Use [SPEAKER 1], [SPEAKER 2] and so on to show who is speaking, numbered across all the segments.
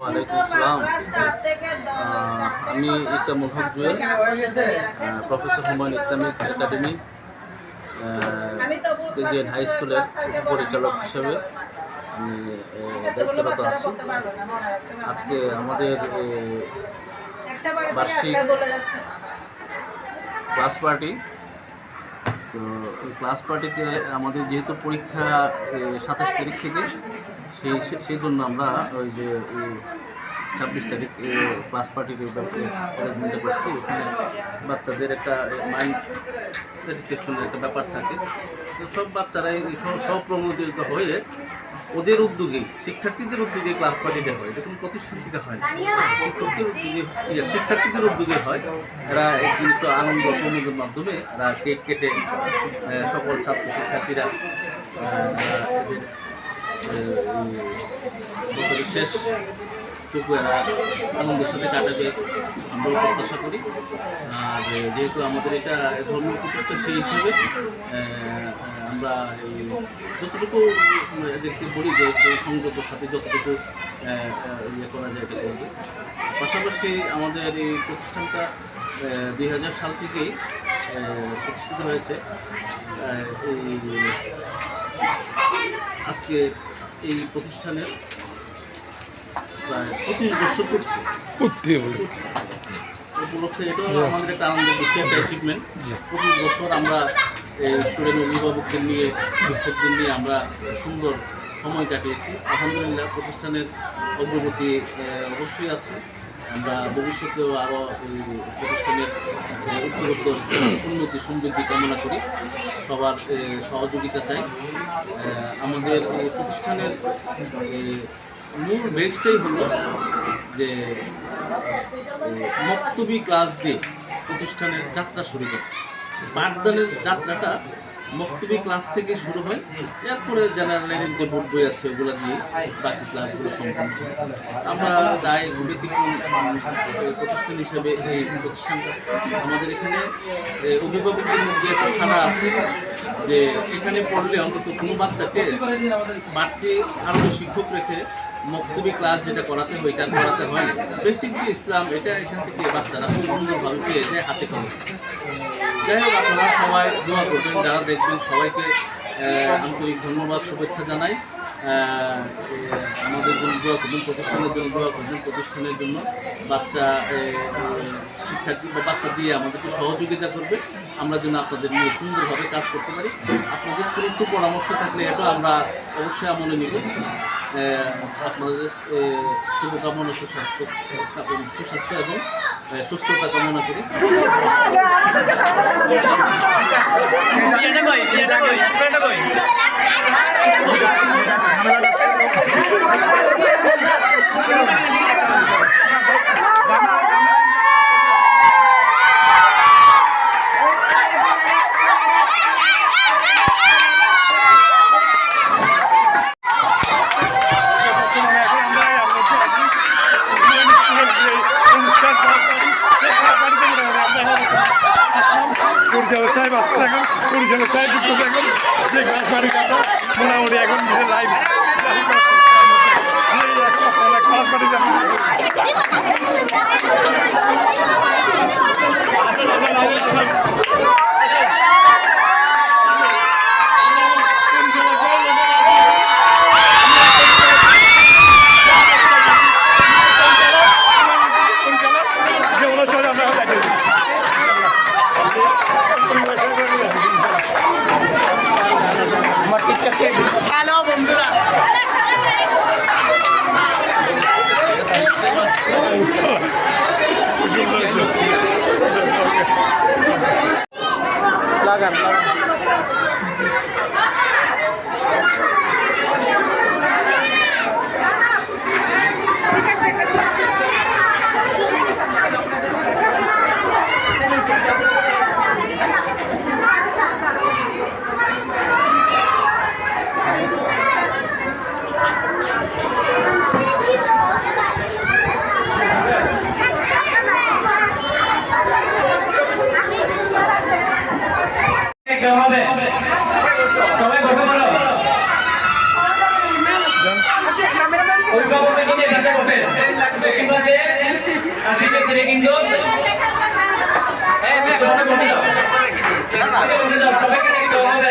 [SPEAKER 1] ওয়ালাইকুম আসসালাম। আমি Ikram Haque Jewel professor Humayun Islamic academy KGN high স্কুলের পরিচালক হিসেবে আমি দায়িত্বরত আছি। আজকে আমাদের বার্ষিক ক্লাস পার্টি তো এই ক্লাস পার্টিতে আমাদের যেহেতু পরীক্ষা সাতাশ তারিখ থেকে, সেই সেই জন্য আমরা ওই যে ছাব্বিশ তারিখ ক্লাস পার্টির অ্যারেঞ্জমেন্টটা করছি। এখানে বাচ্চাদের একটা মাইন্ড স্যাটিসফ্যাকশনের একটা ব্যাপার থাকে। তো সব বাচ্চারাই সব- স্বপ্রণোদিত হয়ে ওদের উদ্যোগে শিক্ষার্থীদের উদ্যোগে ক্লাস পার্টিটা হয়। কোনো প্রতিষ্ঠান থেকে হয় শিক্ষকদের উদ্যোগে ইয়ে, শিক্ষার্থীদের উদ্যোগে হয়। এরা কিন্তু আনন্দ প্রমোদের মাধ্যমে এরা কেক কেটে সকল ছাত্র শিক্ষার্থীরা শেষ এরা আনন্দের সাথে কাটাবে। আমরাও প্রত্যাশা করি। আর যেহেতু আমাদের এটা ধর্মীয় প্রতিষ্ঠান সেই হিসেবে আমরা যতটুকু এদেরকে বলি যে সংযতর সাথে যতটুকু ইয়ে করা যায় এটা করবে। পাশাপাশি আমাদের এই প্রতিষ্ঠানটা দুই হাজার সাল থেকেই প্রতিষ্ঠিত হয়েছে। এই আজকে এই প্রতিষ্ঠানের প্রায় পঁচিশ বছর করছে উপলক্ষে এটাও আমাদের একটা আনন্দের বিষয় একটা অ্যাচিভমেন্ট পঁচিশ বছর আমরা স্টুডেন্ট অভিভাবকদের নিয়ে শিক্ষকদের নিয়ে আমরা সুন্দর সময় কাটিয়েছি। আলহামদুলিল্লাহ প্রতিষ্ঠানের অগ্রগতি অবশ্যই আছে। আমরা ভবিষ্যতেও আরও প্রতিষ্ঠানের উত্তরোত্তর উন্নতি সমৃদ্ধি কামনা করি। সবার সহযোগিতা চাই। আমাদের প্রতিষ্ঠানের মূল বেসটাই হলো যে মক্তবি ক্লাস দিয়ে প্রতিষ্ঠানের যাত্রা শুরু করে। পাঠদানের যাত্রাটা মক্তবি ক্লাস থেকে শুরু হয় এরপরে জেনারেলের যে বোর্ড বই আছে ওগুলো দিয়ে বাকি ক্লাসগুলো সম্পন্ন হয়। আমরা ব্যতিক্রম উম, প্রতিষ্ঠান হিসেবে এই প্রতিষ্ঠানটা। আমাদের এখানে অভিভাবকদের মধ্যে একটা খানা আছে যে এখানে পড়লে অন্তত কোনো বাচ্চাকে বাড়তি আরও শিক্ষক রেখে মক্তবি ক্লাস যেটা করাতে হয়, এটা করাতে হয়। না বেসিক যে ইসলাম, এটা এখান থেকে বাচ্চারা খুব সুন্দরভাবে পেয়ে যায় হাতে করে যাই হোক, আপনারা সবাই দোয়া করবেন, যারা দেখবেন সবাইকে আন্তরিক ধন্যবাদ, শুভেচ্ছা জানাই। আমাদের জন্য দোয়া করবেন, প্রতিষ্ঠানের জন্য দোয়া করবেন, প্রতিষ্ঠানের জন্য বাচ্চা শিক্ষার্থী বা বাচ্চা দিয়ে আমাদেরকে সহযোগিতা করবে। আমরা যেন আপনাদের নিয়ে সুন্দরভাবে কাজ করতে পারি। আপনাদের কোনো সুপরামর্শ থাকলে এটা আমরা অবশ্যই আমলে নিব। আপনাদের শুভকামনা সুস্বাস্থ্য সুস্বাস্থ্য এবং সুস্থতা কামনা করি।
[SPEAKER 2] পরিচালক সাহেব আসতে এখন পরিচালক সাহেব যুক্ত এখন যে গাছ বাড়ি কাটা মোটামুটি এখন লাইভ ক্লাস বাড়ি পরিচালক la gần. লাগবে ট্রেন লাগবে
[SPEAKER 3] ঠিক আছে আসিতে করে কিন্তু এই মে ঘরে বসে দাও রেখে দিই না না বসে দাও সবাইকে দিতে হবে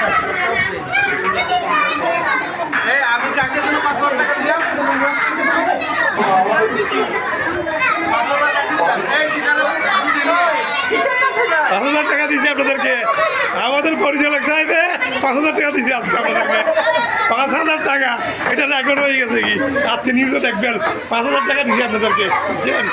[SPEAKER 3] রেখে দেওয়া হবে
[SPEAKER 4] আমি চাকরি জন্য পাঁচ হাজার টাকা দিলাম পাঁচ হাজার টাকা দিলাম এই টিচারের
[SPEAKER 2] পাঁচ হাজার টাকা দিচ্ছি আপনাদেরকে আমাদের পাঁচ হাজার টাকা দিচ্ছি আজকে আপনাদেরকে পাঁচ হাজার টাকা। এটা রেকর্ড হয়ে গেছে কি? আজকে নিউজে দেখবেন, পাঁচ হাজার টাকা দিচ্ছি আপনাদেরকে। বুঝছেন?